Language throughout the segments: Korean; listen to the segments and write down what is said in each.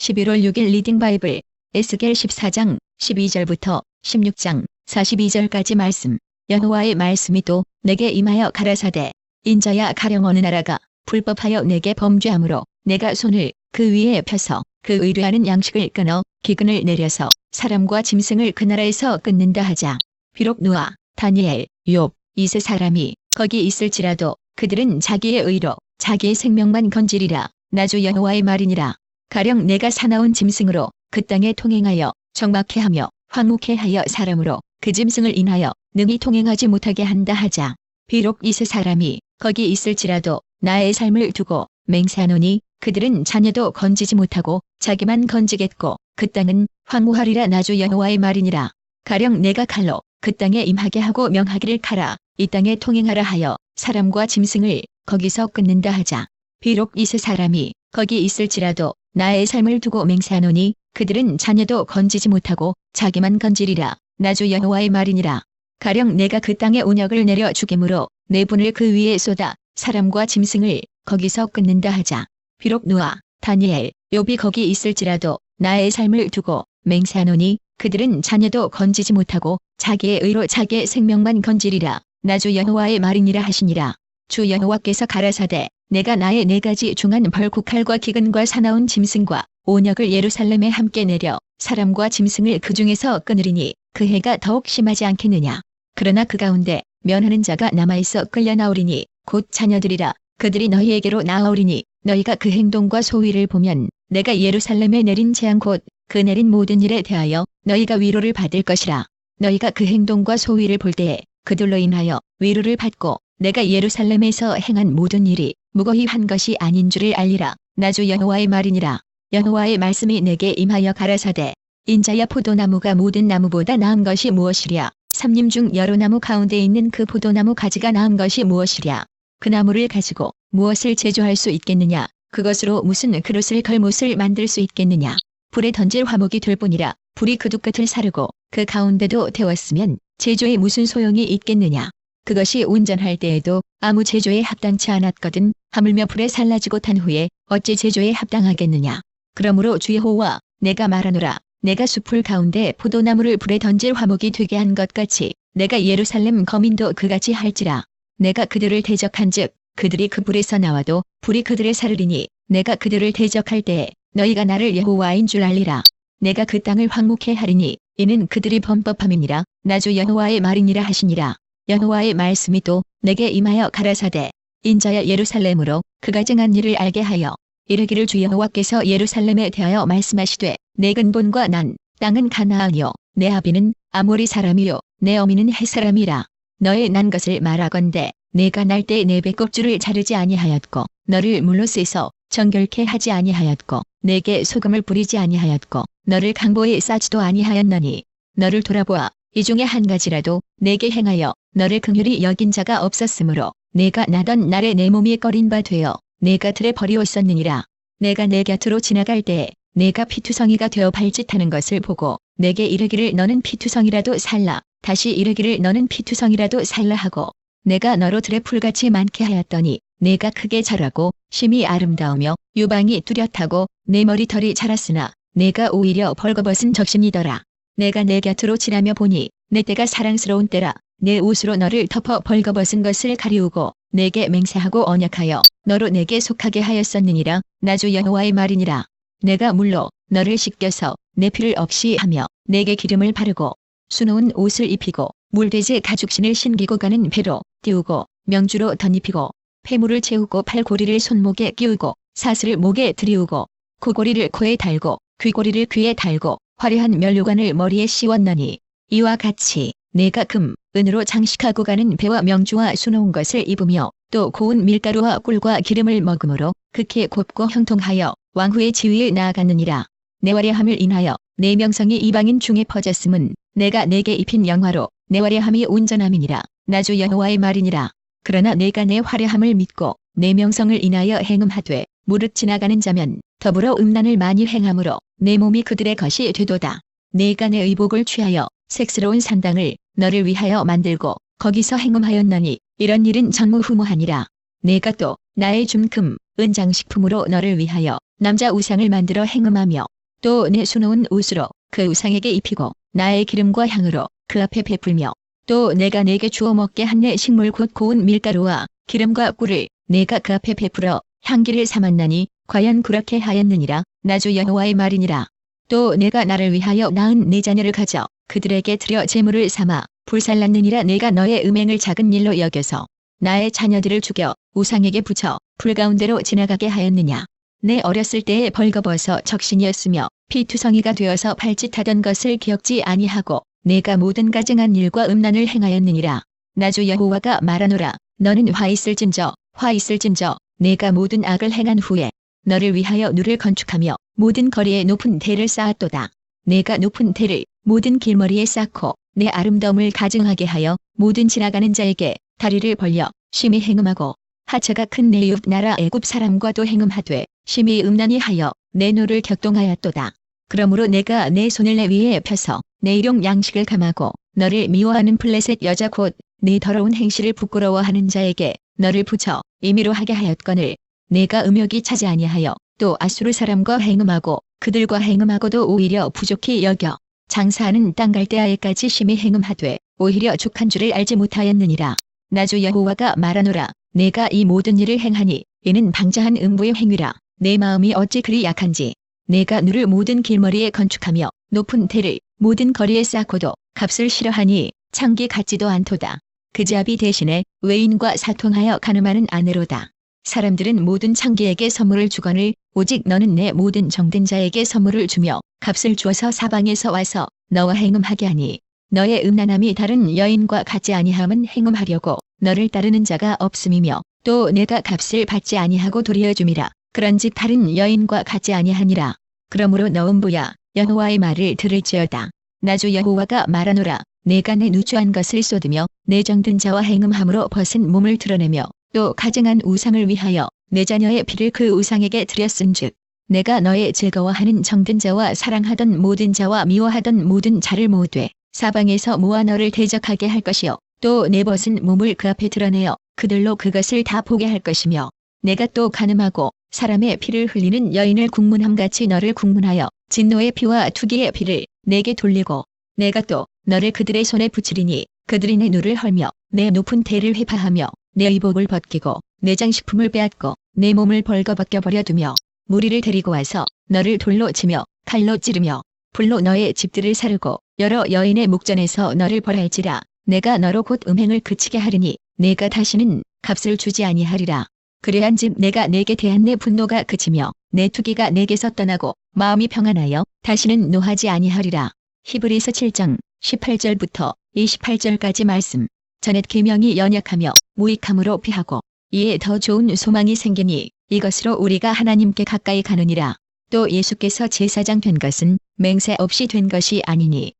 11월 6일 리딩 바이블 에스겔 14장 12절부터 16장 42절까지 말씀. 여호와의 말씀이 또 내게 임하여 가라사대. 인자야 가령 어느 나라가 불법하여 내게 범죄함으로 내가 손을 그 위에 펴서 그 의뢰하는 양식을 끊어 기근을 내려서 사람과 짐승을 그 나라에서 끊는다 하자. 비록 누아 다니엘 욥 이세 사람이 거기 있을지라도 그들은 자기의 의로 자기의 생명만 건지리라. 나주 여호와의 말이니라 가령 내가 사나운 짐승으로 그 땅에 통행하여 정박해 하며 황묵해 하여 사람으로 그 짐승을 인하여 능히 통행하지 못하게 한다 하자. 비록 이세 사람이 거기 있을지라도 나의 삶을 두고 맹세하노니 그들은 자녀도 건지지 못하고 자기만 건지겠고 그 땅은 황무하리라 나주 여호와의 말이니라. 가령 내가 칼로 그 땅에 임하게 하고 명하기를 가라. 이 땅에 통행하라 하여 사람과 짐승을 거기서 끊는다 하자. 비록 이세 사람이 거기 있을지라도 나의 삶을 두고 맹세하노니 그들은 자녀도 건지지 못하고 자기만 건지리라. 나주 여호와의 말이니라. 가령 내가 그 땅에 온역을 내려 죽임으로 내 분을 그 위에 쏟아 사람과 짐승을 거기서 끊는다 하자. 비록 누아 다니엘 욥이 거기 있을지라도 나의 삶을 두고 맹세하노니 그들은 자녀도 건지지 못하고 자기의 의로 자기의 생명만 건지리라. 나주 여호와의 말이니라 하시니라. 주 여호와께서 가라사대 내가 나의 네 가지 중한 벌국칼과 기근과 사나운 짐승과 온역을 예루살렘에 함께 내려 사람과 짐승을 그 중에서 끊으리니 그 해가 더욱 심하지 않겠느냐. 그러나 그 가운데 면하는 자가 남아있어 끌려 나오리니 곧 자녀들이라. 그들이 너희에게로 나아오리니 너희가 그 행동과 소위를 보면 내가 예루살렘에 내린 재앙 곧 그 내린 모든 일에 대하여 너희가 위로를 받을 것이라. 너희가 그 행동과 소위를 볼 때에 그들로 인하여 위로를 받고 내가 예루살렘에서 행한 모든 일이 무거히 한 것이 아닌 줄을 알리라. 나주 여호와의 말이니라. 여호와의 말씀이 내게 임하여 가라사대. 인자야 포도나무가 모든 나무보다 나은 것이 무엇이랴? 삼림 중 여러 나무 가운데 있는 그 포도나무 가지가 나은 것이 무엇이랴? 그 나무를 가지고 무엇을 제조할 수 있겠느냐? 그것으로 무슨 그릇을 걸 못을 만들 수 있겠느냐? 불에 던질 화목이 될 뿐이라 불이 그두 끝을 사르고 그 가운데도 태웠으면 제조에 무슨 소용이 있겠느냐 그것이 운전할 때에도 아무 제조에 합당치 않았거든 하물며 불에 살라지고 탄 후에 어찌 제조에 합당하겠느냐. 그러므로 주 여호와 내가 말하노라. 내가 숲풀 가운데 포도나무를 불에 던질 화목이 되게 한 것 같이 내가 예루살렘 거민도 그같이 할지라. 내가 그들을 대적한 즉 그들이 그 불에서 나와도 불이 그들을 사르리니 내가 그들을 대적할 때에 너희가 나를 여호와인 줄 알리라. 내가 그 땅을 황묵해 하리니 이는 그들이 범법함이니라. 나주 여호와의 말이니라 하시니라 여호와의 말씀이 또 내게 임하여 가라사대 인자야 예루살렘으로 그가 정한 일을 알게 하여 이르기를 주 여호와께서 예루살렘에 대하여 말씀하시되 내 근본과 난 땅은 가나안이요 내 아비는 아모리 사람이요 내 어미는 헷 사람이라. 너의 난 것을 말하건대 내가 날 때 내 배꼽줄을 자르지 아니하였고 너를 물로 씻어 정결케 하지 아니하였고 내게 소금을 뿌리지 아니하였고 너를 강보에 싸지도 아니하였나니 너를 돌아보아 이 중에 한 가지라도 내게 행하여 너를 긍휼히 여긴 자가 없었으므로 내가 나던 날에 내 몸이 꺼린 바 되어 내가 들에 버리었었느니라 내가 내 곁으로 지나갈 때에 내가 피투성이가 되어 발짓하는 것을 보고 내게 이르기를 너는 피투성이라도 살라 다시 이르기를 너는 피투성이라도 살라 하고 내가 너로 들에 풀같이 많게 하였더니 내가 크게 자라고 심히 아름다우며 유방이 뚜렷하고 내 머리털이 자랐으나 내가 오히려 벌거벗은 적심이더라. 내가 내 곁으로 지나며 보니 내 때가 사랑스러운 때라 내 옷으로 너를 덮어 벌거벗은 것을 가리우고 내게 맹세하고 언약하여 너로 내게 속하게 하였었느니라 나주 여호와의 말이니라. 내가 물로 너를 씻겨서 내 피를 없이 하며 내게 기름을 바르고 수놓은 옷을 입히고 물돼지 가죽신을 신기고 가는 배로 띄우고 명주로 덧입히고 폐물을 채우고 팔고리를 손목에 끼우고 사슬을 목에 들이우고 코고리를 코에 달고 귀고리를 귀에 달고 화려한 면류관을 머리에 씌웠나니 이와 같이 내가 금, 은으로 장식하고 가는 배와 명주와 수놓은 것을 입으며 또 고운 밀가루와 꿀과 기름을 먹음으로 극히 곱고 형통하여 왕후의 지위에 나아갔느니라. 내 화려함을 인하여 내 명성이 이방인 중에 퍼졌음은 내가 내게 입힌 영화로 내 화려함이 온전함이니라. 나주 여호와의 말이니라. 그러나 내가 내 화려함을 믿고 내 명성을 인하여 행음하되 무릇 지나가는 자면 더불어 음란을 많이 행함으로 내 몸이 그들의 것이 되도다. 내가 내 의복을 취하여 색스러운 산당을 너를 위하여 만들고 거기서 행음하였나니 이런 일은 전무후무하니라. 내가 또 나의 준금, 은장식품으로 너를 위하여 남자 우상을 만들어 행음하며 또 내 수놓은 옷으로 그 우상에게 입히고 나의 기름과 향으로 그 앞에 베풀며 또 내가 내게 주어 먹게 한 내 식물 곧 고운 밀가루와 기름과 꿀을 내가 그 앞에 베풀어 향기를 삼았나니 과연 그렇게 하였느니라. 나주 여호와의 말이니라. 또 내가 나를 위하여 낳은 내 자녀를 가져 그들에게 드려 제물을 삼아 불살랐느니라. 내가 너의 음행을 작은 일로 여겨서 나의 자녀들을 죽여 우상에게 붙여 불 가운데로 지나가게 하였느냐. 내 어렸을 때에 벌거벗어 적신이었으며 피투성이가 되어서 발짓하던 것을 기억지 아니하고 내가 모든 가증한 일과 음란을 행하였느니라. 나주 여호와가 말하노라. 너는 화 있을진저 화 있을진저 내가 모든 악을 행한 후에 너를 위하여 누를 건축하며 모든 거리에 높은 대를 쌓았도다 내가 높은 대를 모든 길머리에 쌓고 내 아름다움을 가증하게 하여 모든 지나가는 자에게 다리를 벌려 심히 행음하고 하체가 큰 내옆 나라 애굽 사람과도 행음하되 심히 음란히 하여 내 노를 격동하였도다. 그러므로 내가 내 손을 내 위에 펴서 내 일용 양식을 감하고 너를 미워하는 플레셋 여자 곧 내 더러운 행실을 부끄러워하는 자에게 너를 붙여 임의로 하게 하였거늘 내가 음욕이 차지 아니하여 또 아수르 사람과 행음하고 그들과 행음하고도 오히려 부족히 여겨 장사하는 땅 갈대아에까지 심히 행음하되 오히려 족한 줄을 알지 못하였느니라. 나주 여호와가 말하노라 내가 이 모든 일을 행하니 이는 방자한 음부의 행위라 내 마음이 어찌 그리 약한지 내가 누를 모든 길머리에 건축하며 높은 대를 모든 거리에 쌓고도 값을 싫어하니 창기 같지도 않도다. 그 자비 대신에 외인과 사통하여 가늠하는 아내로다. 사람들은 모든 창기에게 선물을 주거늘 오직 너는 내 모든 정든 자에게 선물을 주며 값을 주어서 사방에서 와서 너와 행음하게 하니 너의 음란함이 다른 여인과 같지 아니함은 행음하려고 너를 따르는 자가 없음이며 또 내가 값을 받지 아니하고 도리어 줌이라. 그런즉 다른 여인과 같지 아니하니라. 그러므로 너 음부야 여호와의 말을 들을지어다. 나주 여호와가 말하노라 내가 내 누추한 것을 쏟으며 내 정든 자와 행음함으로 벗은 몸을 드러내며 또 가증한 우상을 위하여 내 자녀의 피를 그 우상에게 드렸은즉 내가 너의 즐거워하는 정든 자와 사랑하던 모든 자와 미워하던 모든 자를 모으되 사방에서 모아 너를 대적하게 할 것이요. 또 내 벗은 몸을 그 앞에 드러내어 그들로 그것을 다 보게 할 것이며 내가 또 가늠하고 사람의 피를 흘리는 여인을 국문함같이 너를 국문하여 진노의 피와 투기의 피를 내게 돌리고 내가 또 너를 그들의 손에 붙이리니 그들이 내 눈을 헐며 내 높은 대를 회파하며 내 의복을 벗기고 내 장식품을 빼앗고 내 몸을 벌거벗겨 버려두며 무리를 데리고 와서 너를 돌로 치며 칼로 찌르며 불로 너의 집들을 사르고 여러 여인의 목전에서 너를 벌할지라 내가 너로 곧 음행을 그치게 하리니 내가 다시는 값을 주지 아니하리라. 그래한즉 내가 내게 대한 내 분노가 그치며 내 투기가 내게서 떠나고 마음이 평안하여 다시는 노하지 아니하리라. 히브리서 7장 18절부터 28절까지 말씀. 전에 계명이 연약하며 무익함으로 피하고 이에 더 좋은 소망이 생기니 이것으로 우리가 하나님께 가까이 가느니라. 또 예수께서 제사장 된 것은 맹세 없이 된 것이 아니니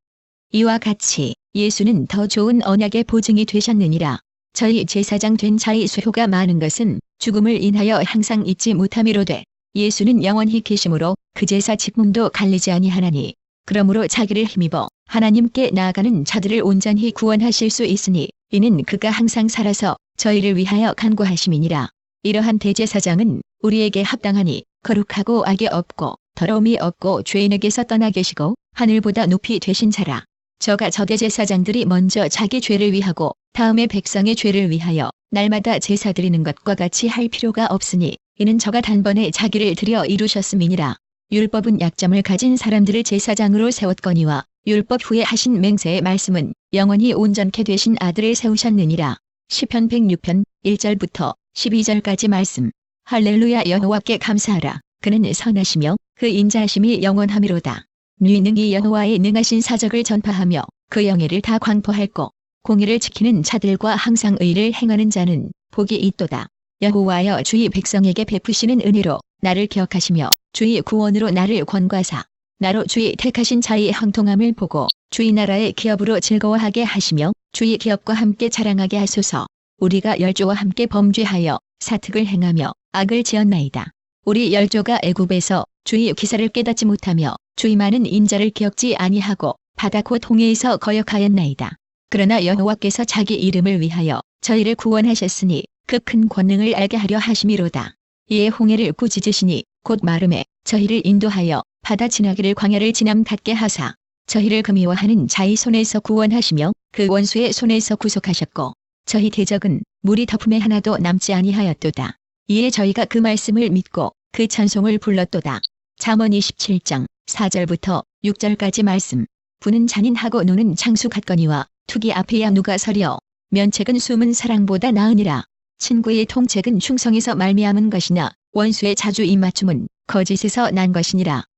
이와 같이 예수는 더 좋은 언약의 보증이 되셨느니라. 저희 제사장 된 자의 수효가 많은 것은 죽음을 인하여 항상 잊지 못함이로되 예수는 영원히 계심으로 그 제사 직문도 갈리지 아니하나니 그러므로 자기를 힘입어 하나님께 나아가는 자들을 온전히 구원하실 수 있으니 이는 그가 항상 살아서 저희를 위하여 간구하심이니라. 이러한 대제사장은 우리에게 합당하니 거룩하고 악이 없고 더러움이 없고 죄인에게서 떠나 계시고 하늘보다 높이 되신 자라. 저가 저 대제사장들이 먼저 자기 죄를 위하고 다음에 백성의 죄를 위하여 날마다 제사 드리는 것과 같이 할 필요가 없으니 이는 저가 단번에 자기를 들여 이루셨음이니라. 율법은 약점을 가진 사람들을 제사장으로 세웠거니와 율법 후에 하신 맹세의 말씀은 영원히 온전케 되신 아들을 세우셨느니라. 시편 106편 1절부터 12절까지 말씀. 할렐루야 여호와께 감사하라. 그는 선하시며 그 인자하심이 영원하미로다. 뉘능이 여호와의 능하신 사적을 전파하며 그 영예를 다 광포할고 공의를 지키는 자들과 항상 의를 행하는 자는 복이 있도다. 여호와여 주의 백성에게 베푸시는 은혜로 나를 기억하시며 주의 구원으로 나를 권과사 나로 주의 택하신 자의 형통함을 보고 주의 나라의 기업으로 즐거워하게 하시며 주의 기업과 함께 자랑하게 하소서 우리가 열조와 함께 범죄하여 사특을 행하며 악을 지었나이다. 우리 열조가 애굽에서 주의 기사를 깨닫지 못하며 주의 많은 인자를 기억지 아니하고 바다 곧 홍해에서 거역하였나이다. 그러나 여호와께서 자기 이름을 위하여 저희를 구원하셨으니 그 큰 권능을 알게 하려 하심이로다. 이에 홍해를 꾸짖으시니 곧 마름에 저희를 인도하여 바다 지나기를 광야를 지남 같게 하사 저희를 금이워하는 자의 손에서 구원하시며 그 원수의 손에서 구속하셨고 저희 대적은 물이 덮음에 하나도 남지 아니하였도다. 이에 저희가 그 말씀을 믿고 그 찬송을 불렀도다. 잠언 27장 4절부터 6절까지 말씀. 부는 잔인하고 노는 장수 같거니와 투기 앞에야 누가 서려. 면책은 숨은 사랑보다 나으니라. 친구의 통책은 충성에서 말미암은 것이나 원수의 자주 입맞춤은 거짓에서 난 것이니라.